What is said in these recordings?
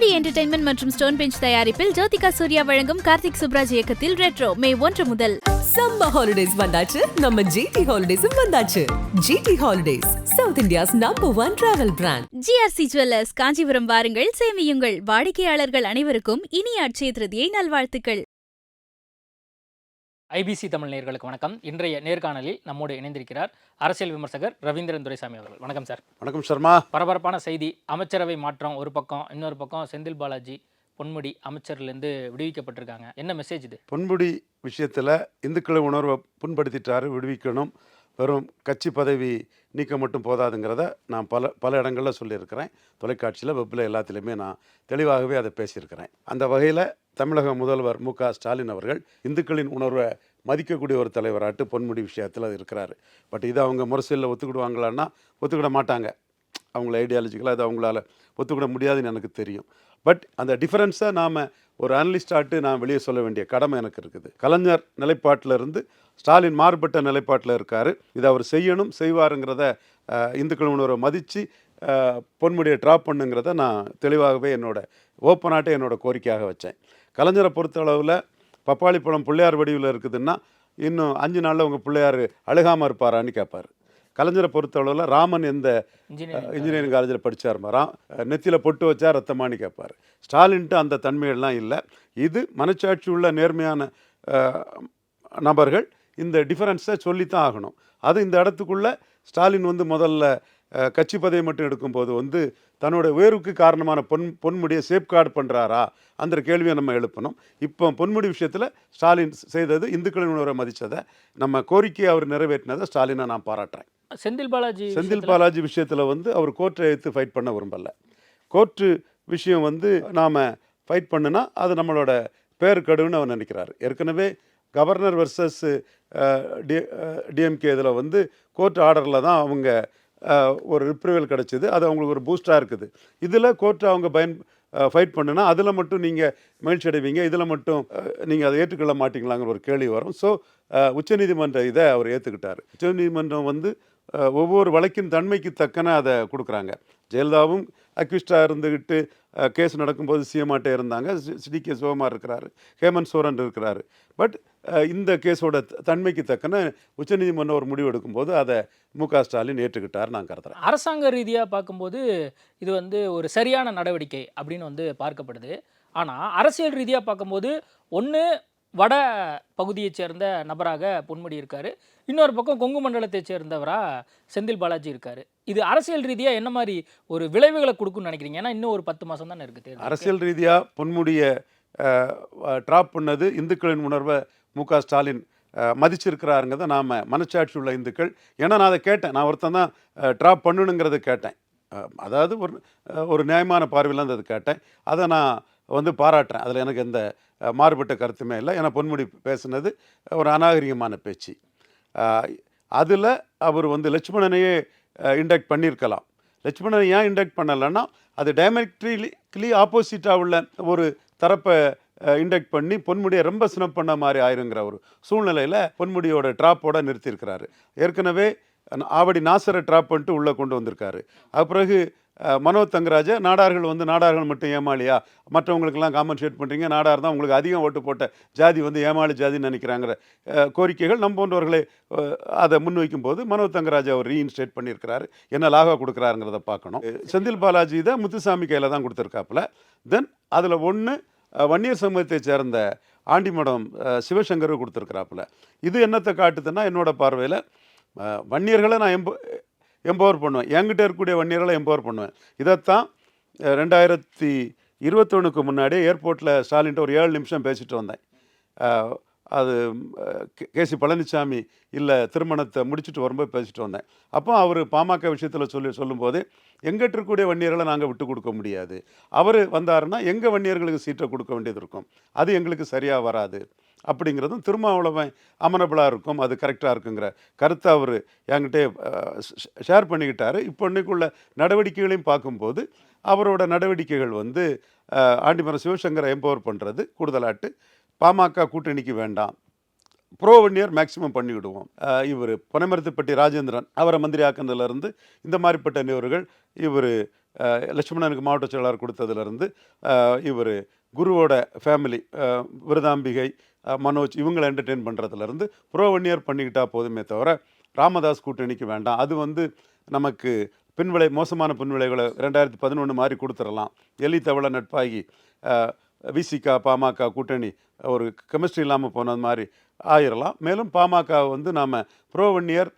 DD entertainment மற்றும் stone bench தயாரிப்பில் ஜோதிகா சூர்யா வழங்கும் கார்த்திக் சுப்ராஜ் இயக்கத்தில் ரெட்ரோ மே ஒன்று முதல். சம்மர் ஹாலிடேஸ் வந்தாச்சு. நம்ம ஜிடி ஹாலிடேஸும் வந்தாச்சு. GT holidays south India's number one travel brand GRC jewellers Kanchipuram வாருங்கள். சேமியுங்கள். வாடிக்கையாளர்கள் அனைவருக்கும் இனிய அட்சய திருதியை நல்வாழ்த்துக்கள். ஐபிசி தமிழ் நேயர்களுக்கு வணக்கம். இன்றைய நேர்காணலில் நம்மோடு இணைந்திருக்கிறார் அரசியல் விமர்சகர் ரவீந்திரன் துரைசாமி அவர்கள். வணக்கம் சார். வணக்கம் சர்மா. பரபரப்பான செய்தி அமைச்சரவை மாற்றம் ஒரு பக்கம் இன்னொரு பக்கம் செந்தில் பாலாஜி பொன்முடி அமைச்சர்லேருந்து விடுவிக்கப்பட்டிருக்காங்க. என்ன மெசேஜ் இது? பொன்முடி விஷயத்தில் இந்துக்களை உணர்வை புண்படுத்திட்டாரு விடுவிக்கணும். வெறும் கட்சி பதவி நீக்கம் மட்டும் போதாதுங்கிறத நான் பல பல இடங்களில் சொல்லியிருக்கிறேன். தொலைக்காட்சியில் வெப்பில் எல்லாத்துலேயுமே நான் தெளிவாகவே அதை பேசியிருக்கிறேன். அந்த வகையில் தமிழக முதல்வர் மு க ஸ்டாலின் அவர்கள் இந்துக்களின் உணர்வை மதிக்கக்கூடிய ஒரு தலைவராட்டு பொன்முடி விஷயத்தில் இருக்கிறாரு. பட் இதை அவங்க முரசில் ஒத்துக்கிடுவாங்களான்னா ஒத்துக்கிட மாட்டாங்க. அவங்கள ஐடியாலஜிக்கலாக அது அவங்களால ஒத்துக்கிட முடியாதுன்னு எனக்கு தெரியும். பட் அந்த டிஃபரன்ஸை நாம் ஒரு அனலிஸ்டாட்டு நான் வெளியே சொல்ல வேண்டிய கடமை எனக்கு இருக்குது. கலைஞர் நிலைப்பாட்டில் இருந்து ஸ்டாலின் மாறுபட்ட நிலைப்பாட்டில் இருக்கார். இதை அவர் செய்யணும் செய்வாருங்கிறத இந்துக்கள் உணர்வை மதித்து பொன்முடியை ட்ராப் பண்ணுங்கிறத நான் தெளிவாகவே என்னோட ஓப்பனாட்டே என்னோடய கோரிக்கையாக வச்சேன். கலைஞரை பொறுத்தளவில் பப்பாளி பழம் பிள்ளையார் வடிவில் இருக்குதுன்னா இன்னும் அஞ்சு நாளில் உங்கள் பிள்ளையார் அழுகாமல் இருப்பாரான்னு கேட்பார் கலைஞரை பொறுத்தளவில் ராமன் எந்த இன்ஜினியரிங் காலேஜில் படித்தார் மரம் நெத்தியில் பொட்டு வச்சா ரத்தமானி கேட்பார் ஸ்டாலின்ட்டு அந்த தன்மைகள்லாம் இல்லை. இது மனச்சாட்சி உள்ள நேர்மையான நபர்கள் இந்த டிஃபரன்ஸை சொல்லித்தான் ஆகணும். அது இந்த இடத்துக்குள்ளே ஸ்டாலின் வந்து முதல்ல கட்சி பதவி மட்டும் எடுக்கும்போது வந்து தன்னோட உயர்வுக்கு காரணமான பொன் பொன்முடியை சேஃப்கார்டு பண்ணுறாரா அந்த கேள்வியை நம்ம எழுப்பணும். இப்போ பொன்முடி விஷயத்தில் ஸ்டாலின் செய்தது இந்துக்களின் உணர்வை மதித்ததை நம்ம கோரிக்கையை அவர் நிறைவேற்றினதை ஸ்டாலினை நான் பாராட்டுறேன். செந்தில் பாலாஜி செந்தில் பாலாஜி விஷயத்தில் வந்து அவர் கோர்ட்டை எடுத்து ஃபைட் பண்ண விரும்பல. கோர்ட்டு விஷயம் வந்து நாம் ஃபைட் பண்ணுனா அது நம்மளோட பேர் கடுன்னு அவர் நினைக்கிறாரு. ஏற்கனவே கவர்னர் வர்சஸ் டி டிஎம்கே இதில் வந்து கோர்ட் ஆர்டரில் தான் அவங்க ஒரு ரிப்ரூவல் கிடச்சிது. அது அவங்களுக்கு ஒரு பூஸ்டாக இருக்குது. இதில் கோர்ட்டை அவங்க பயன் ஃபைட் பண்ணுனா அதில் மட்டும் நீங்கள் மகிழ்ச்சி அடைவீங்க. இதில் மட்டும் நீங்கள் அதை ஏற்றுக்கொள்ள மாட்டீங்களாங்கிற ஒரு கேள்வி வரும். ஸோ உச்சநீதிமன்ற இதை அவர் ஏற்றுக்கிட்டார் உச்சநீதிமன்றம் வந்து ஒவ்வொரு வழக்கின் தன்மைக்கு தக்கன அதை கொடுக்குறாங்க. ஜெயலலிதாவும் அக்யூஸ்டாக இருந்துக்கிட்டு கேஸ் நடக்கும்போது சிஎம்ஆட்டே இருந்தாங்க. டி கே சிவகுமார் இருக்கிறாரு. ஹேமந்த் சோரன் இருக்கிறாரு. பட் இந்த கேஸோட தன்மைக்கு தக்கன உச்சநீதிமன்றம் ஒரு முடிவு எடுக்கும்போது அதை மு க ஸ்டாலின் ஏற்றுக்கிட்டார் நான் கருதுறேன். அரசாங்க ரீதியாக பார்க்கும்போது இது வந்து ஒரு சரியான நடவடிக்கை அப்படின்னு வந்து பார்க்கப்படுது. ஆனால் அரசியல் ரீதியாக பார்க்கும்போது ஒன்று வட பகுதியைச் சேர்ந்த நபராக பொன்முடி இருக்கார். இன்னொரு பக்கம் கொங்கு மண்டலத்தைச் சேர்ந்தவராக செந்தில் பாலாஜி இருக்கார். இது அரசியல் ரீதியாக என்ன மாதிரி ஒரு விளைவுகளை கொடுக்கும்னு நினைக்கிறீங்க? ஏன்னா இன்னும் ஒரு பத்து மாதம் தானே இருக்குது தெரியும் அரசியல் ரீதியாக பொன்முடியை ட்ராப் பண்ணது இந்துக்களின் உணர்வை மு க ஸ்டாலின் மதிச்சிருக்கிறாருங்கிறத நாம் மனச்சாட்சி உள்ள இந்துக்கள். ஏன்னா நான் அதை கேட்டேன். நான் ஒருத்தன் தான் ட்ராப் பண்ணணுங்கிறத கேட்டேன். அதாவது ஒரு ஒரு நியாயமான பார்வையில் தான் கேட்டேன். அதை நான் வந்து பாராட்டுறேன். அதில் எனக்கு எந்த மாறுபட்ட கருத்துமே இல்லை. ஏன்னா பொன்முடி பேசுனது ஒரு அநாகரிகமான பேச்சு. அதில் அவர் வந்து லட்சுமணனையே இண்டக்ட் பண்ணியிருக்கலாம் லட்சுமணனை ஏன் இண்டக்ட் பண்ணலைன்னா அது டைமெட்ரிலி ஆப்போசிட்டாக உள்ள ஒரு தரப்பை இண்டக்ட் பண்ணி பொன்முடியை ரொம்ப சினம் பண்ண மாதிரி ஆயிருங்கிற ஒரு சூழ்நிலையில் பொன்முடியோட ட்ராப்போட நிறுத்தியிருக்கிறாரு. ஏற்கனவே ஆவடி நாசரை ட்ராப் பண்ணிட்டு உள்ளே கொண்டு வந்திருக்காரு. அது பிறகு மனோ தங்கராஜ நாடார்கள் வந்து நாடார்கள் மட்டும் ஏமாளியா? மற்றவங்களுக்கெல்லாம் காம்பன்சேட் பண்ணுறீங்க நாடார் தான் உங்களுக்கு அதிகம் ஓட்டு போட்ட ஜாதி வந்து ஏமாளி ஜாதின்னு நினைக்கிறாங்கிற கோரிக்கைகள் நம் போன்றவர்களை அதை முன்வைக்கும் போது மனோ தங்கராஜ் அவர் ரீஇன்ஸ்டேட் பண்ணியிருக்கிறாரு. என்ன லாகா கொடுக்குறாருங்கிறத பார்க்கணும். செந்தில் பாலாஜி இதை முத்துசாமி கையில் தான் கொடுத்துருக்காப்புல. தென் அதில் ஒன்று வன்னியர் சமூகத்தை சேர்ந்த ஆண்டிமடம் சிவசங்கர் கொடுத்துருக்குறாப்புல. இது என்னத்தை காட்டுதுன்னா என்னோடய பார்வையில் வன்னியர்களை நான் எம்ப எம்பவர் பண்ணுவேன். என்கிட்ட இருக்கக்கூடிய வன்னியர்களை எம்பவர் பண்ணுவேன். இதைத்தான் ரெண்டாயிரத்தி இருபத்தொன்றுக்கு முன்னாடி ஏர்போர்ட்டில் ஸ்டாலின்ட்ட ஒரு ஏழு நிமிஷம் பேசிட்டு வந்தேன். அது கே- கேசி பழனிசாமி இல்லை திருமணத்தை முடிச்சுட்டு வரும்போது பேசிட்டு வந்தேன். அப்போ அவர் பாமக விஷயத்தில் சொல்லி சொல்லும்போது எங்கிட்ட இருக்கக்கூடிய வன்னியர்களை நாங்கள் விட்டு கொடுக்க முடியாது. அவர் வந்தாருன்னா எங்கள் வன்னியர்களுக்கு சீட்டை கொடுக்க வேண்டியது இருக்கும். அது எங்களுக்கு சரியாக வராது. அப்படிங்கிறதும் திருமாவளவன் அமனபிளாக இருக்கும் அது கரெக்டாக இருக்குங்கிற கருத்தை அவர் என்கிட்டே ஷேர் பண்ணிக்கிட்டார். இப்போ இன்னைக்குள்ள நடவடிக்கைகளையும் பார்க்கும்போது அவரோட நடவடிக்கைகள் வந்து ஆண்டிமரம் சிவசங்கரை எம்பவர் பண்ணுறது கூடுதலாட்டு பாமக கூட்டணிக்கு வேண்டாம் ப்ரோ ஒன் இயர் மேக்ஸிமம் பண்ணிவிடுவோம் இவர் பொனைமரத்துப்பட்டி ராஜேந்திரன் அவரை மந்திரி ஆக்கினதுலேருந்து இந்த மாதிரிப்பட்ட நிகழ்வுகள் இவர் லட்சுமணனுக்கு மாவட்ட செயலாளர் கொடுத்ததுலேருந்து இவர் குருவோட ஃபேமிலி விருதாம்பிகை மனோஜ் இவங்களை என்டர்டெயின் பண்ணுறதுலேருந்து புரோவன்னியர் பண்ணிக்கிட்டால் போதுமே தவிர ராமதாஸ் கூட்டணிக்கு வேண்டாம். அது வந்து நமக்கு பின்விளை மோசமான பின்விளைகளை ரெண்டாயிரத்தி பதினொன்று மாதிரி கொடுத்துடலாம். எலி நட்பாகி விசிகா பாமக கூட்டணி ஒரு கெமிஸ்ட்ரி இல்லாமல் போனது மாதிரி ஆயிரலாம். மேலும் பாமக வந்து நாம் புரோவன்னியர்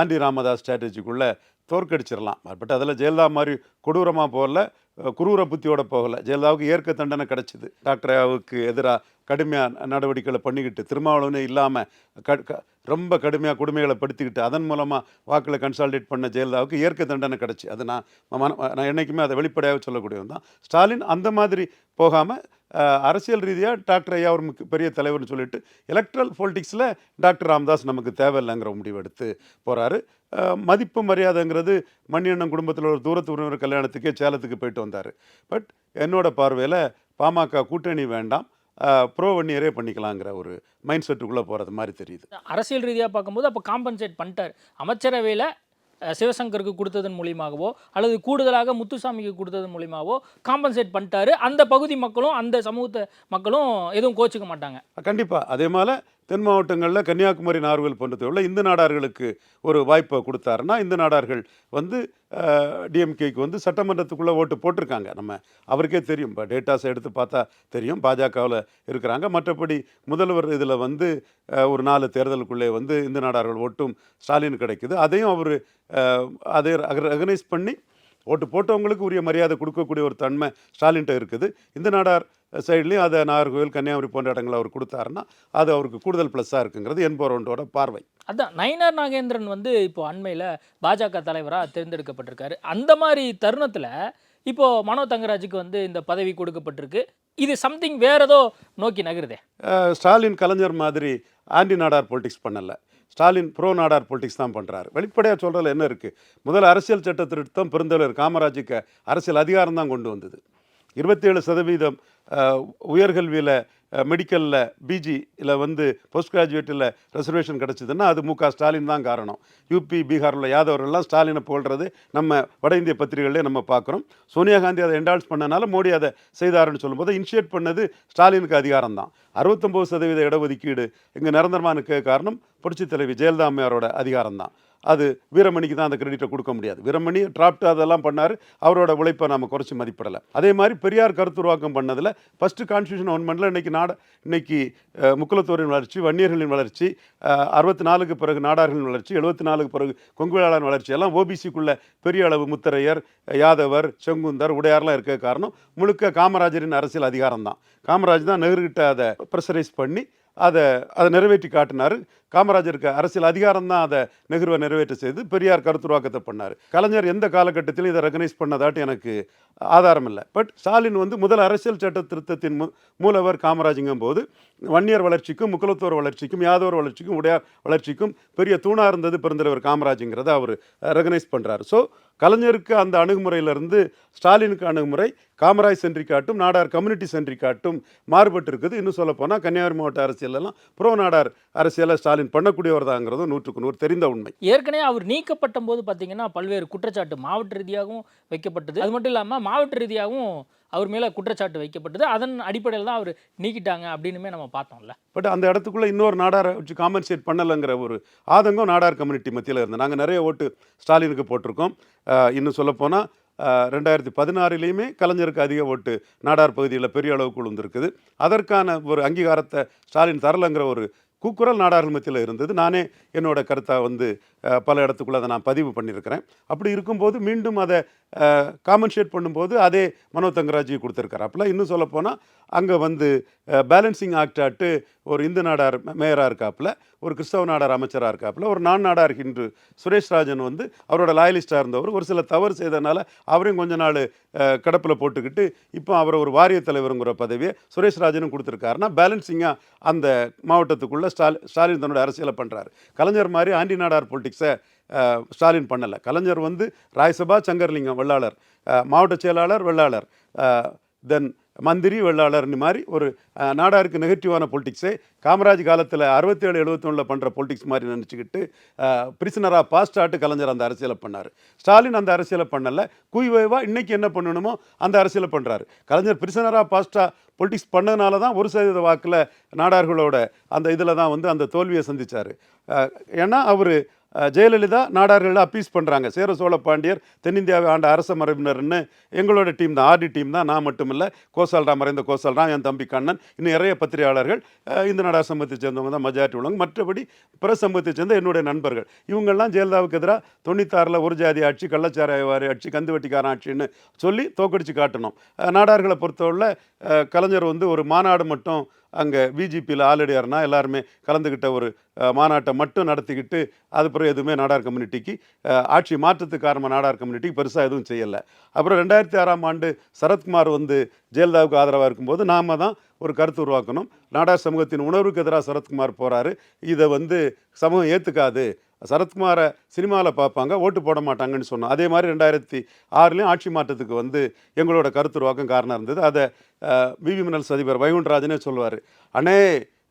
ஆண்டி ராமதாஸ் ஸ்ட்ராட்டஜிக்குள்ளே தோற்கடிச்சிடலாம். பட் அதில் ஜெயலலிதா மாதிரி கொடூரமாக போகல குரூர புத்தியோட போகல. ஜெயலலிதாவுக்கு ஏற்க தண்டனை கிடச்சிது. டாக்டராவுக்கு எதிராக கடுமையாக நடவடிக்கைகளை பண்ணிக்கிட்டு திருமாவளவனே இல்லாமல் க க- ரொம்ப கடுமையாக கொடுமைகளை படுத்திக்கிட்டு அதன் மூலமாக வாக்களை கன்சால்டேட் பண்ண ஜெயலலிதாவுக்கு ஏற்க தண்டனை கிடச்சி. அது நான் நான் என்றைக்குமே அதை வெளிப்படையாக சொல்லக்கூடியவன் தான். ஸ்டாலின் அந்த மாதிரி போகாமல் அரசியல் ரீதியாக டாக்டர் ஐயா ஒரு பெரிய தலைவர்னு சொல்லிட்டு எலக்ட்ரல் பொலிட்டிக்ஸில் டாக்டர் ராம்தாஸ் நமக்கு தேவையில்லைங்கிற முடிவெடுத்து போகிறாரு மதிப்பு மரியாதைங்கிறது மணியண்ணன் குடும்பத்தில் ஒரு தூரத்து உறவினர் கல்யாணத்துக்கே சேலத்துக்கு போயிட்டு வந்தார். பட் என்னோட பார்வையில் பாமக கூட்டணி வேண்டாம். ப்ரோ ஒன்னியரே பண்ணிக்கலாங்கிற ஒரு மைண்ட் செட்டுக்குள்ளே போகிறது மாதிரி தெரியுது. அரசியல் ரீதியாக பார்க்கும்போது அப்போ காம்பன்சேட் பண்ணிட்டார். அமைச்சரவையில் சிவசங்கருக்கு கொடுத்ததன் மூலியமாகவோ அல்லது கூடுதலாக முத்துசாமிக்கு கொடுத்ததன் மூலியமாகவோ காம்பன்சேட் பண்ணிட்டாரு. அந்த பகுதி மக்களும் அந்த சமூகத்தை மக்களும் எதுவும் கோச்சிக்க மாட்டாங்க. கண்டிப்பாக அதே மாதிரி தென் மாவட்டங்களில் கன்னியாகுமரி நார்வல் போன்ற உள்ள இந்து நாடார்களுக்கு ஒரு வாய்ப்பை கொடுத்தாருன்னா இந்து நாடார்கள் வந்து டிஎம்கேக்கு வந்து சட்டமன்றத்துக்குள்ளே ஓட்டு போட்டிருக்காங்க. நம்ம அவருக்கே தெரியும். இப்போ டேட்டாஸ் எடுத்து பார்த்தா தெரியும். பாஜகவில் இருக்கிறாங்க. மற்றபடி முதல்வர் இதில் வந்து ஒரு நாலு தேர்தலுக்குள்ளே வந்து இந்து நாடார்கள் ஓட்டும் ஸ்டாலின் கிடைக்குது. அதையும் அவர் அதை ரெகனைஸ் பண்ணி ஓட்டு போட்டவங்களுக்கு உரிய மரியாதை கொடுக்கக்கூடிய ஒரு தன்மை ஸ்டாலின்ட்ட இருக்குது. இந்த நாடார் சைட்லேயும் அதை நாகர்கோவில் கன்னியாகுமரி போன்ற இடங்களை அவர் கொடுத்தாருன்னா அது அவருக்கு கூடுதல் ப்ளஸ்ஸாக இருக்குங்கிறது என்பவரோட பார்வை. அதான் நயினார் நாகேந்திரன் வந்து இப்போ அண்மையில் பாஜக தலைவராக தேர்ந்தெடுக்கப்பட்டிருக்காரு. அந்த மாதிரி தருணத்தில் இப்போ மனோ தங்கராஜுக்கு வந்து இந்த பதவி கொடுக்கப்பட்டிருக்கு. இது சம்திங் வேற ஏதோ நோக்கி நகருதே. ஸ்டாலின் கலைஞர் மாதிரி ஆன்டி நாடார் பொலிட்டிக்ஸ் பண்ணலை. ஸ்டாலின் ப்ரோ நாடார் பொலிட்டிக்ஸ் தான் பண்ணுறாரு வெளிப்படையாக சொல்கிறதுல என்ன இருக்குது முதல்ல அரசியல் சட்ட திருத்தம் பெருந்தலைவர் காமராஜுக்கு அரசியல் அதிகாரம் தான் கொண்டு வந்தது. இருபத்தேழு சதவீதம் உயர்கல்வியில் மெடிக்கலில் பிஜியில் வந்து போஸ்ட் கிராஜுவேட்டில் ரிசர்வேஷன் கிடச்சிதுன்னா அது மு க ஸ்டாலின் தான் காரணம். யூபி பீகாரில் யாதவர்கள்லாம் ஸ்டாலினை புகழ்றது நம்ம வட இந்திய பத்திரிகைகளே நம்ம பார்க்குறோம். சோனியா காந்தி அதை என்டால்ஸ் பண்ணனால மோடி அதை செய்தாருன்னு சொல்லும்போது இனிஷியேட் பண்ணது ஸ்டாலினுக்கு அதிகாரம் தான். அறுபத்தொம்போது சதவீத இடஒதுக்கீடு இங்கே நிரந்தரமானுக்கு காரணம் புரட்சித் தலைவி ஜெயலலிதா அம்மையாரோட அதிகாரம் தான். அது வீரமணிக்கு தான் அந்த கிரெடிட்டை கொடுக்க முடியாது. வீரமணி டிராப்ட் அதெல்லாம் பண்ணார். அவரோட உழைப்பை நம்ம குறைச்சி மதிப்பிடலை. அதே மாதிரி பெரியார் கருத்துருவாக்கம் பண்ணதில் ஃபஸ்ட்டு கான்ஸ்டியூஷன் ஒன்மெண்ட்டில் இன்னைக்கு நாட இன்னைக்கு முக்குலத்தோரின் வளர்ச்சி வன்னியர்களின் வளர்ச்சி அறுபத்தி நாலுக்கு பிறகு நாடார்களின் வளர்ச்சி எழுபத்தி நாலுக்கு பிறகு கொங்குவேளாளர் வளர்ச்சி எல்லாம் ஓபிசிக்குள்ள பெரிய அளவு முத்தரையர் யாதவர் செங்குந்தர் உடையார்லாம் இருக்க காரணம். முழுக்க காமராஜரின் அரசியல் அதிகாரம் தான் காமராஜ் தான் நெஹ்ருகிட்ட அதை ப்ரெஷரைஸ் பண்ணி அதை அதை நிறைவேற்றி காட்டினார். காமராஜருக்கு அரசியல் அதிகாரம் தான் அதை நெஹ்ருவை நிறைவேற்ற செய்து பெரியார் கருத்துருவாக்கத்தை பண்ணார். கலைஞர் எந்த காலகட்டத்திலும் இதை ரெகனைஸ் பண்ணதாட்டு எனக்கு ஆதாரம் இல்லை பட் ஸ்டாலின் வந்து முதல் அரசியல் சட்ட திருத்தத்தின் மு மூலவர் காமராஜுங்கும் போது வன்னியர் வளர்ச்சிக்கும் முக்குலத்தோர் வளர்ச்சிக்கும் யாதவர் வளர்ச்சிக்கும் உடையார் வளர்ச்சிக்கும் பெரிய தூணாக இருந்தது பெருந்தலைவர் காமராஜுங்கிறத அவர் ரெகனைஸ் பண்ணுறாரு ஸோ கலைஞருக்கு அந்த அணுகுமுறையிலிருந்து ஸ்டாலினுக்கு அணுகுமுறை காமராஜ் சென்றி காட்டும் நாடார் கம்யூனிட்டி சென்றி காட்டும் மாறுபட்டு இருக்குது இன்னும் சொல்லப்போனால் கன்னியாகுமரி மாவட்ட அரசியலெல்லாம் புறோ நாடார் அரசியலை ஸ்டாலின் பண்ணக்கூடியவர் தாங்கிறதும் நூற்றுக்கு நூறு தெரிந்த உண்மை. ஏற்கனவே அவர் நீக்கப்பட்ட போது பார்த்தீங்கன்னா பல்வேறு குற்றச்சாட்டு மாவட்ட ரீதியாகவும் வைக்கப்பட்டது. அது மட்டும் இல்லாமல் மாவட்ட ரீதியாகவும் அவர் மேலே குற்றச்சாட்டு வைக்கப்பட்டது. அதன் அடிப்படையில் தான் அவர் நீக்கிட்டாங்க அப்படின்னுமே நம்ம பார்த்தோம்ல. பட் அந்த இடத்துக்குள்ளே இன்னொரு நாடாரை வச்சு காம்பன்சேட் பண்ணலைங்கிற ஒரு ஆதங்கம் நாடார் கம்யூனிட்டி மத்தியில் இருந்தது. நாங்கள் நிறைய ஓட்டு ஸ்டாலினுக்கு போட்டிருக்கோம். இன்னும் சொல்லப்போனால் ரெண்டாயிரத்தி பதினாறுலேயுமே கலைஞருக்கு அதிக ஓட்டு நாடார் பகுதியில் பெரிய அளவுக்கு விழுந்திருக்குது அதற்கான ஒரு அங்கீகாரத்தை ஸ்டாலின் தரலைங்கிற ஒரு கூக்குரல் நாடார்கள் இருந்தது. நானே என்னோட கருத்தை வந்து பல இடத்துக்குள்ள அதை நான் பதிவு பண்ணியிருக்கிறேன். அப்படி இருக்கும்போது மீண்டும் அதை காமன்ஷேட் பண்ணும்போது அதே மனோ தங்கராஜி கொடுத்துருக்காரு. அப்போலாம் இன்னும் சொல்லப்போனால் அங்கே வந்து பேலன்சிங் ஆக்டாட்டு ஒரு இந்து நாடார் மேயராக இருக்காப்புல ஒரு கிறிஸ்தவ நாடார் அமைச்சராக இருக்காப்புல ஒரு நான் நாடார் ஹிந்து சுரேஷ் ராஜன் வந்து அவரோட லாயலிஸ்டாக இருந்தவர். ஒரு சில தவறு செய்தனால அவரையும் கொஞ்ச நாள் கடப்பில் போட்டுக்கிட்டு இப்போ அவரை ஒரு வாரிய தலைவருங்கிற பதவியை சுரேஷ் ராஜனும் கொடுத்துருக்காருன்னா பேலன்சிங்காக அந்த மாவட்டத்துக்குள்ளே ஸ்டாலின் ஸ்டாலின் தன்னோட அரசியலை பண்ணுறாரு கலைஞர் மாதிரி ஆண்டி நாடார் பொலிட்டிக்ஸை ஸ்டாலின் பண்ணலை. கலைஞர் வந்து ராய்சபா சங்கர்லிங்கம் வெள்ளாளர். மாவட்ட செயலாளர் வெள்ளாளர். தென் மந்திரி வெள்ளாளர்னு மாதிரி ஒரு நாடாருக்கு நெகட்டிவான பொலிட்டிக்ஸே காமராஜ் காலத்தில் அறுபத்தேழு எழுபத்தொன்னில் பண்ணுற பொலிட்டிக்ஸ் மாதிரி நினச்சிக்கிட்டு பிரிசனராக பாஸ்ட் ஆட்டு கலைஞர் அந்த அரசியலை பண்ணார். ஸ்டாலின் அந்த அரசியலை பண்ணல. குய்வைவாக இன்றைக்கி என்ன பண்ணணுமோ அந்த அரசியலை பண்ணுறாரு கலைஞர் பிரிசனராக பாஸ்ட்டாக பொலிட்டிக்ஸ் பண்ணதுனால தான் ஒரு சதவீத வாக்கில் நாடார்களோட அந்த இதில் தான் வந்து அந்த தோல்வியை சந்திச்சார். ஏன்னா அவர் ஜெயலலிதா நாடார்களை அப்பீஸ் பண்ணுறாங்க சேர சோழ பாண்டியர் தென்னிந்தியாவை ஆண்ட அரச மரபினர்னு எங்களோட டீம் தான். ஆர்டி டீம் தான். நான் மட்டும் இல்லை கோசால்ரா மறைந்த கோசால்ரா என் தம்பி கண்ணன் இன்னும் நிறைய பத்திரிகையாளர்கள் இந்த நாடார் சமூகத்தை சேர்ந்தவங்க தான் மெஜாரிட்டி உள்ளவங்க. மற்றபடி பிற சமூகத்தை சேர்ந்த என்னுடைய நண்பர்கள். இவங்கெல்லாம் ஜெயலலிதாவுக்கு எதிராக தொண்ணூத்தாறில் ஒரு ஜாதி ஆட்சி கள்ளச்சாராயவாரி ஆட்சி கந்துவட்டிக்காரன் ஆட்சின்னு சொல்லி தோக்கடிச்சு காட்டணும். நாடார்களை பொறுத்தவரை கலைஞர் வந்து ஒரு மாநாடு மட்டும் அங்கே பிஜேபியில் ஆலடியார்னா எல்லாருமே கலந்துக்கிட்ட ஒரு மாநாட்டை மட்டும் நடத்திக்கிட்டு அது பிறகு எதுவுமே நாடார் கம்யூனிட்டிக்கு ஆட்சி மாற்றத்துக்கு காரணமாக நாடார் கம்யூனிட்டிக்கு பெருசாக எதுவும் செய்யலை. அப்புறம் ரெண்டாயிரத்தி ஆறாம் ஆண்டு சரத்குமார் வந்து ஜெயலலிதாவுக்கு ஆதரவாக இருக்கும்போது நாம் தான் ஒரு கருத்து உருவாக்கணும். நாடார் சமூகத்தின் உணர்வுக்கு எதிராக சரத்குமார் போகிறாரு இதை வந்து சமூகம் ஏற்றுக்காது சரத்குமாரை சினிமாவில் பார்ப்பாங்க ஓட்டு போட மாட்டாங்கன்னு சொன்னோம் அதே மாதிரி ரெண்டாயிரத்தி ஆறுலேயும் ஆட்சி மாற்றத்துக்கு வந்து எங்களோட கருத்துருவாக்கம் காரணம் இருந்தது. அதை விவி மினல்ஸ் அதிபர் வைகுண்டராஜனே சொல்லுவார். அண்ணே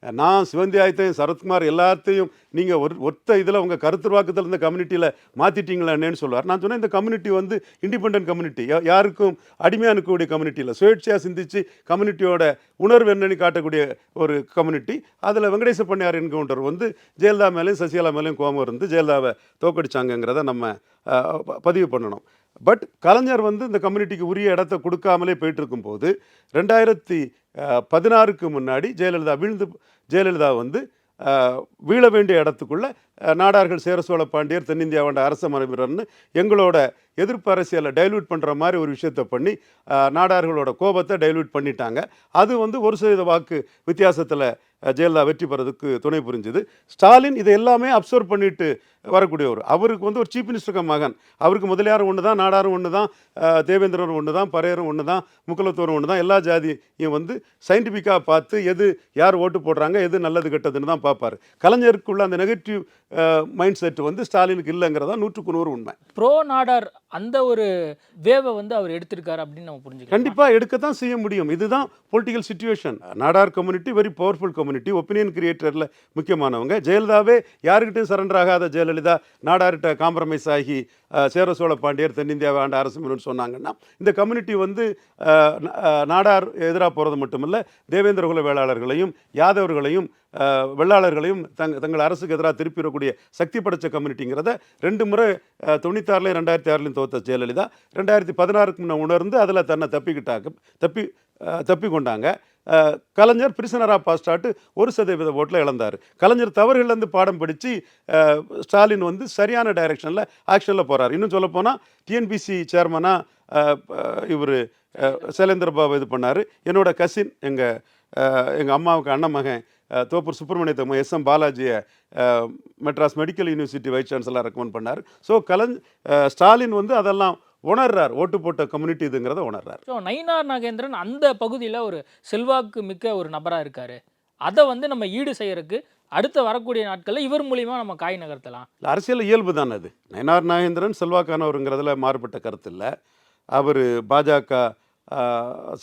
நான் சிவந்தியாயத்தையும் சரத்குமார் எல்லாத்தையும் நீங்கள் ஒரு ஒத்த இதில் உங்கள் கருத்துருவாக்கத்தில் இருந்த கம்யூனிட்டியில் மாற்றிட்டீங்களான்னு சொல்லுவார். நான் சொன்னேன் இந்த கம்யூனிட்டி வந்து இண்டிபெண்டன்ட் கம்யூனிட்டி யாருக்கும் அடிமையாக இருக்கக்கூடிய கம்யூனிட்டியில் சுயேட்சையாக சிந்திச்சு கம்யூனிட்டியோட உணர்வு என்னன்னு காட்டக்கூடிய ஒரு கம்யூனிட்டி அதில் வெங்கடேச பண்ணியார் என்கவுண்டர் வந்து ஜெயலலிதா மேலேயும் சசிகலா மேலேயும் கோபம் இருந்து ஜெயலலிதாவை தோக்கடிச்சாங்கங்கிறத நம்ம பதிவு பண்ணணும். பட் கலைஞர் வந்து இந்த கம்யூனிட்டிக்கு உரிய இடத்த கொடுக்காமலே போயிட்டு இருக்கும்போது ரெண்டாயிரத்தி பதினாறுக்கு முன்னாடி ஜெயலலிதா வீழ்ந்து ஜெயலலிதா வந்து வீழ வேண்டிய இடத்துக்குள்ள நாடார்கள் சேர சோழ பாண்டியர் தென்னிந்தியாவோட அரச மரபினர்னு எங்களோட எதிர்ப்பு அரசியலை டைல்யூட் பண்ணுற மாதிரி ஒரு விஷயத்தை பண்ணி நாடார்களோட கோபத்தை டைல்யூட் பண்ணிட்டாங்க. அது வந்து ஒரு சதவீத வாக்கு வித்தியாசத்தில் ஜெயலலிதா வெற்றி பெறதுக்கு துணை புரிஞ்சுது. ஸ்டாலின் இதை எல்லாமே அப்சர்வ் பண்ணிட்டு வரக்கூடியவர். அவருக்கு வந்து ஒரு சீஃப் மினிஸ்டருக்கு மகன். அவருக்கு முதலியாரும் ஒன்று தான் நாடாரும் ஒன்று தான் தேவேந்திரரும் ஒன்று தான் பரையரும் ஒன்று தான் முக்குலத்தோரும் ஒன்று தான் எல்லா ஜாதியும் வந்து சயின்டிஃபிக்காக பார்த்து எது யார் ஓட்டு போடுறாங்க எது நல்லது கெட்டதுன்னு தான் பார்ப்பார். கலைஞருக்குள்ள அந்த நெகட்டிவ் மைண்ட் செட் வந்து ஸ்டாலினுக்கு இல்லைங்கிறதா நூற்றுக்கு நூறு உண்மை. ப்ரோ நாடார் அந்த ஒரு வேவை வந்து அவர் எடுத்திருக்காரு அப்படின்னு நம்ம புரிஞ்சுக்கலாம். கண்டிப்பாக எடுக்கத்தான் செய்ய முடியும். இதுதான் political situation Nadar community very powerful community community opinion கிரியேட்டரில் முக்கியமானவங்க. ஜெயலலிதாவே யாருக்கிட்டையும் சரண்டர் ஆகாத ஜெயலலிதா நாடார்கிட்ட காம்ப்ரமைஸ் ஆகி சேர சோழ பாண்டியர் தென்னிந்தியாவை ஆண்ட அரசு சொன்னாங்கன்னா இந்த கம்யூனிட்டி வந்து நாடார் எதிராக போகிறது மட்டுமல்ல தேவேந்திர குல வேளாளர்களையும் யாதவர்களையும் வெள்ளாளர்களையும் தங் தங்கள் அரசுக்கு எதிராக திருப்பிடக்கூடிய சக்தி படைத்த கம்யூனிட்டிங்கிறத ரெண்டு முறை தொண்ணூத்தாறுலையும் ரெண்டாயிரத்தி ஆறுலையும் தோத்த ஜெயலலிதா ரெண்டாயிரத்தி பதினாறுக்கு முன்ன உணர்ந்து அதில் தன்னை தப்பிக்கிட்டாங்க தப்பி தப்பி கொண்டாங்க கலைஞர் பிரிசனராக பாஸ்டாட்டு ஒரு சதவீத ஓட்டில் இழந்தார். கலைஞர் தவறுகள்லேருந்து பாடம் படித்து ஸ்டாலின் வந்து சரியான டைரக்ஷனில் ஆக்ஷனில் போகிறார் இன்னும் சொல்லப்போனால் டிஎன்பிசி சேர்மனாக இவர் சைலேந்திர பாபு இது பண்ணார். என்னோட கசின் எங்கள் எங்கள் அம்மாவுக்கு அண்ணன் மகன் தோப்பூர் சுப்பிரமணியத்தம்ம எஸ். எம். பாலாஜியை மெட்ராஸ் மெடிக்கல் யூனிவர்சிட்டி வைஸ் சான்சலராக ரெக்கமெண்ட் பண்ணார். ஸோ கலைஞ் ஸ்டாலின் வந்து அதெல்லாம் உணர்றார். ஓட்டு போட்ட கம்யூனிட்டி இதுங்கிறத உணர்றார். ஸோ நயினார் நாகேந்திரன் அந்த பகுதியில் ஒரு செல்வாக்கு மிக்க ஒரு நபராக இருக்காரு. அதை வந்து நம்ம ஈடு செய்யறதுக்கு அடுத்த வரக்கூடிய நாட்களில் இவர் மூலியமா நம்ம காய் நகர்த்தலாம். இல்ல, அரசியல் இயல்பு தான் அது. நயனார் நாகேந்திரன் செல்வாக்கானவருங்கிறதுல மாறுபட்ட கருத்து இல்லை. அவர் பாஜக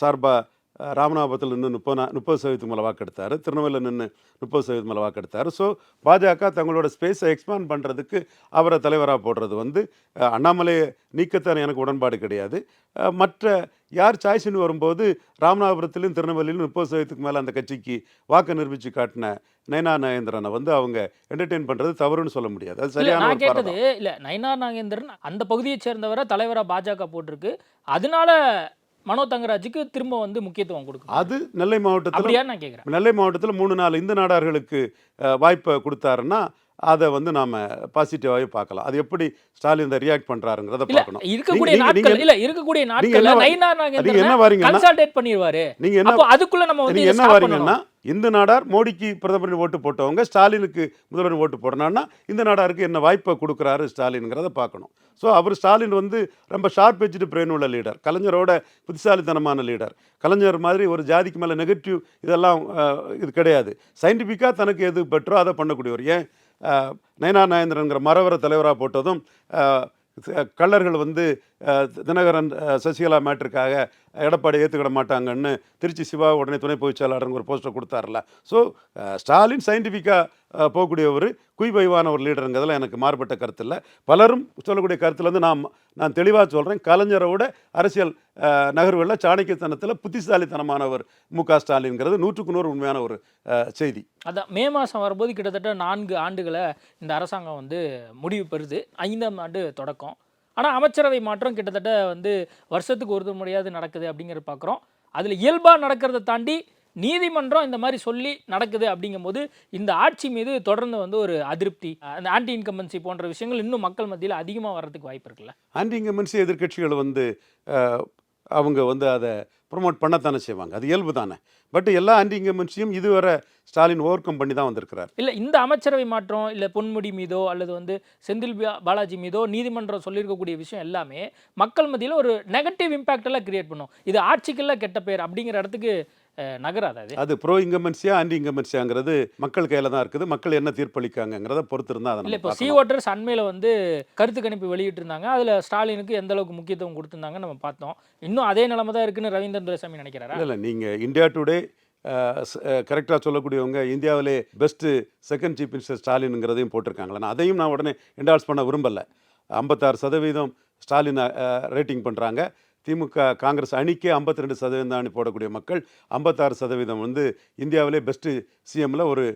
சார்பாக ராமநாதபுரத்தில் நின்று முப்பது முப்பது சதவீதத்துக்கு மேலே வாக்கெடுத்தார். திருநெல்வேலியில் நின்று முப்பது சதவீதம் மேலே வாக்கெடுத்தார். ஸோ பாஜக தங்களோட ஸ்பேஸை எக்ஸ்பேண்ட் பண்ணுறதுக்கு அவரை தலைவராக போடுறது வந்து அஹ், அண்ணாமலையை நீக்கத்தான் எனக்கு உடன்பாடு கிடையாது. மற்ற யார் சாய்ஸ்னு வரும்போது ராமநாதபுரத்திலும் திருநெல்வேலியிலும் முப்பது சதவீதத்துக்கு மேலே அந்த கட்சிக்கு வாக்கு நிரூபித்து காட்டின நயனா நாகேந்திரனை வந்து அவங்க என்டர்டெயின் பண்ணுறது தவறுன்னு சொல்ல முடியாது. அது சரியான நான் கேட்டது இல்ல நயினார் நாகேந்திரன் அந்த பகுதியை சேர்ந்தவரை தலைவரா பாஜக போட்டிருக்கு. அதனால மனோ தங்கராஜுக்கு திரும்ப வந்து முக்கியத்துவம் கொடுக்கும் அது நெல்லை மாவட்டத்தில் நான் கேட்குறேன் நெல்லை மாவட்டத்தில் மூணு நாலு இந்து நாடார்களுக்கு வாய்ப்பை கொடுத்தாருன்னா அதை வந்து நாம பாசிட்டிவாகவே பார்க்கலாம். அது எப்படி ஸ்டாலின் இந்த ரியாக்ட் பண்றாருங்கிறத பார்க்கணும். இருக்கக்கூடிய நாட்கள் இல்ல இருக்கக்கூடிய நயினார் நீங்க என்ன வாரீங்கன்னா கன்சல்டேட் பண்ணிடுவாரு. நீங்க என்ன அதுக்குள்ள நம்ம வந்து நீங்க இதை என்ன வாரீங்கன்னா. இந்து நாடார் மோடிக்கு பிரதமர் ஓட்டு போட்டவங்க ஸ்டாலினுக்கு முதல்வர் ஓட்டு போடணும்னா இந்த நாடாருக்கு என்ன வாய்ப்பை கொடுக்குறாரு ஸ்டாலின்ங்கிறத பார்க்கணும். ஸோ அவர் ஸ்டாலின் வந்து ரொம்ப ஷார்ப் எஜ்டு பிரெயின் உள்ள லீடர் கலைஞரோட புத்திசாலித்தனமான லீடர் கலைஞர் மாதிரி ஒரு ஜாதிக்கு மேலே நெகட்டிவ் இதெல்லாம் இது கிடையாது. சயின்டிஃபிக்காக தனக்கு எது பெற்றோ அதை பண்ணக்கூடியவர். ஏன்? நயனா நாயந்திரங்கிற மரவர தலைவராக போட்டதும் கள்ளர்கள் வந்து தினகரன் சசிகலா மேட்டருக்காக எடப்பாடி ஏற்றுக்கிட மாட்டாங்கன்னு திருச்சி சிவா உடனே துணை பொதுச்செயலாளருங்க ஒரு போஸ்டர் கொடுத்தாருல ஸோ ஸ்டாலின் சயின்டிஃபிக்காக போகக்கூடியவர் குய்பைவான ஒரு லீடருங்கிறதுல எனக்கு மாறுபட்ட கருத்து இல்லை. பலரும் சொல்லக்கூடிய கருத்தில் வந்து நான் நான் தெளிவாக சொல்கிறேன் கலைஞரை விட அரசியல் நகர்வுகளில் சாணக்கியத்தனத்தில் புத்திசாலித்தனமானவர் மு க ஸ்டாலின்ங்கிறது நூற்றுக்கு நூறு உண்மையான ஒரு செய்தி. அதான் மே மாதம் வரும்போது கிட்டத்தட்ட நான்கு ஆண்டுகளை இந்த அரசாங்கம் வந்து முடிவு பெறுது. ஐந்தாம் ஆண்டு தொடக்கம். ஆனால் அமைச்சரவை மாற்றம் கிட்டத்தட்ட வந்து வருஷத்துக்கு ஒரு முறையாவது நடக்குது அப்படிங்கிறத பார்க்குறோம் அதில் இயல்பாக நடக்கிறத தாண்டி நீதிமன்றம் இந்த மாதிரி சொல்லி நடக்குது அப்படிங்கும்போது இந்த ஆட்சி மீது தொடர்ந்து வந்து ஒரு அதிருப்தி அந்த ஆன்டி இன்கம்பன்சி போன்ற விஷயங்கள் இன்னும் மக்கள் மத்தியில் அதிகமாக வர்றதுக்கு வாய்ப்பு இருக்குல்ல? ஆன்டி இன்கம்பன்சி எதிர்க்கட்சிகள் வந்து அவங்க வந்து அதை ப்ரொமோட் பண்ணத்தானே செய்வாங்க. அது இயல்பு தானே. பட் எல்லா ஆன்டி இன்கம்பன்சியும் இதுவரை ஸ்டாலின் ஓவர் கம் பண்ணி தான் வந்திருக்கிறார். இல்லை இந்த அமைச்சரவை மாற்றம் இல்லை பொன்முடி மீதோ அல்லது வந்து செந்தில் பாலாஜி மீதோ நீதிமன்றம் சொல்லியிருக்கக்கூடிய விஷயம் எல்லாமே மக்கள் மத்தியில் ஒரு நெகட்டிவ் இம்பேக்டெல்லாம் கிரியேட் பண்ணும். இது ஆட்சிக்கெல்லாம் கெட்ட பேர் அப்படிங்கிற இடத்துக்கு நகராது அது. அது ப்ரோ இன்கம்பன்சியா ஆன்டி இன்கம்பன்சியாங்கிறது மக்கள் கையில் தான் இருக்குது. மக்கள் என்ன தீர்ப்பளிக்காங்கங்கிறத பொறுத்து இருந்தால் அதை இல்லை இப்போ சி. ஓட்டர்ஸ் அண்மையில் வந்து கருத்து கணிப்பு வெளியிட்டிருந்தாங்க. அதில் ஸ்டாலினுக்கு எந்த அளவுக்கு முக்கியத்துவம் கொடுத்துருந்தாங்கன்னு நம்ம பார்த்தோம். இன்னும் அதே நிலைமை தான் இருக்குன்னு ரவீந்திரன் துரைசாமி நினைக்கிறாரா? இல்லை இல்லை நீங்கள் இந்தியா டுடே கரெக்டாக சொல்லக்கூடியவங்க இந்தியாவிலே பெஸ்ட்டு செகண்ட் சீஃப் மினிஸ்டர் ஸ்டாலினுங்கிறதையும் போட்டிருக்காங்களே? நான் அதையும் நான் உடனே என்டால்ஸ் பண்ண விரும்பலை. ஐம்பத்தாறு சதவீதம் ஸ்டாலின் ரேட்டிங் பண்ணுறாங்க திமுக காங்கிரஸ் அணிக்கே 52% ரெண்டு சதவீதம் தான் போடக்கூடிய மக்கள். ஐம்பத்தாறு சதவீதம் வந்து இந்தியாவிலே பெஸ்ட்டு சிஎம்மில் ஒரு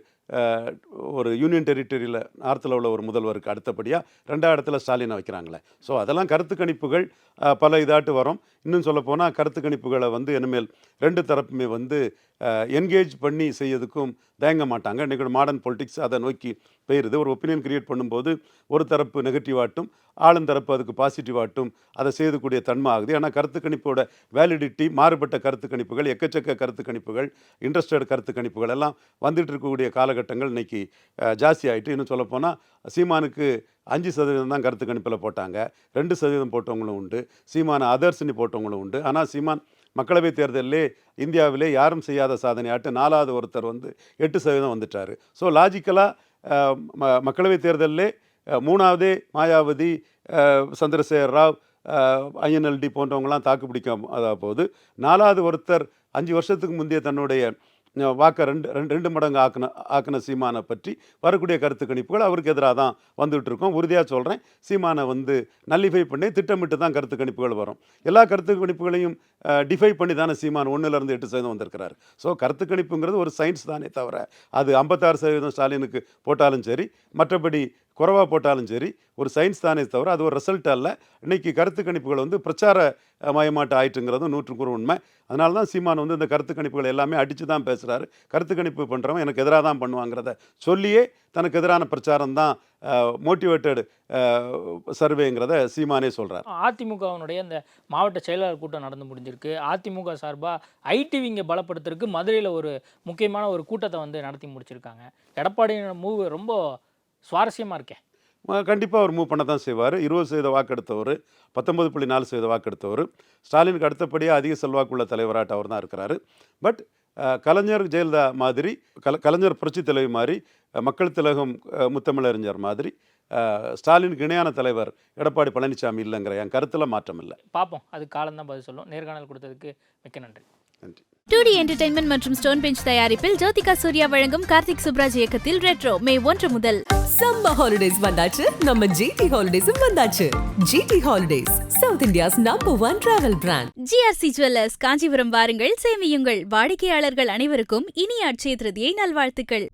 ஒரு யூனியன் டெரிட்டரியில் நார்த்தில் உள்ள ஒரு முதல்வருக்கு அடுத்தபடியாக ரெண்டாவது இடத்துல ஸ்டாலினை வைக்கிறாங்களே. ஸோ அதெல்லாம் கருத்து கணிப்புகள் பல இதாட்டு வரும். இன்னும் சொல்லப்போனால் கருத்து கணிப்புகளை வந்து இனிமேல் ரெண்டு தரப்புமே வந்து என்கேஜ் பண்ணி செய்யறதுக்கும் தயங்க மாட்டாங்க. இன்றைக்கி மாடர்ன் பொலிட்டிக்ஸ் அதை நோக்கி போயிடுது ஒரு ஒப்பீனியன் கிரியேட் பண்ணும்போது ஒரு தரப்பு நெகட்டிவாட்டும் ஆளும் தரப்பு அதுக்கு பாசிட்டிவாட்டும் அதை செய்யக்கூடிய தன்மை ஆகுது. ஏன்னா கருத்து கணிப்போட வேலிடிட்டி மாறுபட்ட கருத்து கணிப்புகள் எக்கச்சக்க கருத்து கணிப்புகள் இன்ட்ரெஸ்டட் கருத்து கணிப்புகள் எல்லாம் வந்துட்டு இருக்கக்கூடிய காலகட்டங்கள் இன்றைக்கி ஜாஸ்தி ஆயிட்டு. இன்னும் சொல்லப்போனால் சீமானுக்கு அஞ்சு சதவீதம் தான் கருத்து கணிப்பில் போட்டாங்க. ரெண்டு சதவீதம் போட்டவங்களும் உண்டு. சீமான அதர்ஸ்னு போட்டவங்களும் உண்டு. ஆனால் சீமான் மக்களவைத் தேர்தலிலே இந்தியாவிலே யாரும் செய்யாத சாதனையாட்டு நாலாவது ஒருத்தர் வந்து எட்டு சதவீதம் வந்துட்டார். ஸோ லாஜிக்கலாக மக்களவைத் தேர்தலிலே மூணாவதே மாயாவதி சந்திரசேகர் ராவ் ஐஎன்எல்டி போன்றவங்களாம் தாக்கு பிடிக்க போகுது நாலாவது ஒருத்தர் அஞ்சு வருஷத்துக்கு முந்தைய தன்னுடைய வாக்கை ரெண்டு ரெண்டு ரெண்டு மடங்கு ஆக்கின ஆக்கின சீமானை பற்றி வரக்கூடிய கருத்து கணிப்புகள் அவருக்கு எதிராக தான் வந்துகிட்டு இருக்கோம் உறுதியாக சொல்கிறேன் சீமானை வந்து நல்லிஃபை பண்ணி திட்டமிட்டு தான் கருத்து கணிப்புகள் வரும். எல்லா கருத்து கணிப்புகளையும் டிஃபை பண்ணி தானே சீமான் ஒன்றுலேருந்து எட்டு சதவீதம் வந்திருக்கிறார். ஸோ கருத்து கணிப்புங்கிறது ஒரு சயின்ஸ் தானே தவிர அது ஐம்பத்தாறு சதவீதம் ஸ்டாலினுக்கு போட்டாலும் சரி மற்றபடி குறவாக போட்டாலும் சரி ஒரு சயின்ஸ் தானே தவிர அது ஒரு ரிசல்ட் அல்ல. இன்னைக்கு கருத்து கணிப்புகள் வந்து பிரச்சார மயமாட்ட மயமாட்டம் ஆயிட்டுங்கிறதும் நூற்றுக்கு உண்மை. அதனால தான் சீமான் வந்து இந்த கருத்து கணிப்புகள் எல்லாமே அடித்து தான் பேசுகிறாரு கருத்து கணிப்பு பண்ணுறவன் எனக்கு எதிராக தான் பண்ணுவாங்கிறத சொல்லியே தனக்கு எதிரான பிரச்சாரம் தான் மோட்டிவேட்டட் சர்வேங்கிறத சீமானே சொல்கிறார் அதிமுகவினுடைய இந்த மாவட்ட செயலாளர் கூட்டம் நடந்து முடிஞ்சிருக்கு. அதிமுக சார்பாக ஐடிவி இங்கே பலப்படுத்துறதுக்கு மதுரையில் ஒரு முக்கியமான ஒரு கூட்டத்தை வந்து நடத்தி முடிச்சிருக்காங்க. எடப்பாடியின் மூவ் ரொம்ப சுவாரஸ்யமாக இருக்கேன் கண்டிப்பாக அவர் மூவ் பண்ண தான் செய்வார். இருபது சதவீத வாக்கெடுத்தவர் பத்தொன்பது புள்ளி நாலு சதவீத வாக்கெடுத்தவர். ஸ்டாலினுக்கு அடுத்தபடியாக அதிக செல்வாக்குள்ள தலைவராட்ட அவர் தான் இருக்கிறாரு. பட் கலைஞர் ஜெயலலிதா மாதிரி கல கலைஞர் புரட்சி தலைவி மாதிரி மக்கள் திலகம் முத்தமிழறிஞர் மாதிரி ஸ்டாலினுக்கு இணையான தலைவர் எடப்பாடி பழனிசாமி இல்லைங்கிற என் கருத்தில் மாற்றம் இல்லை. பார்ப்போம் அது காலம் தான் பதில் சொல்லும். நேர்காணல் கொடுத்ததுக்கு மிக்க நன்றி. நன்றி. டூ டி என்டர்டைன்மெண்ட் மற்றும் ஸ்டோன் பெஞ்ச் தயாரிப்பில் ஜோதிகா சூர்யா வழங்கும் கார்த்திக் சுப்ராஜ் இயக்கத்தில் ரெட்ரோ மே ஒன்று முதல். சம்மர் ஹாலிடேஸ் வந்தாச்சு. நம்ம ஜிடி ஹாலிடேஸும் வந்தாச்சு. GT holidays south India's number one travel brand GRC jewellers Kanchipuram வாருங்கள் சேமியுங்கள். வாடிக்கையாளர்கள் அனைவருக்கும் இனிய அட்சய திருதியை நல்வாழ்த்துக்கள்.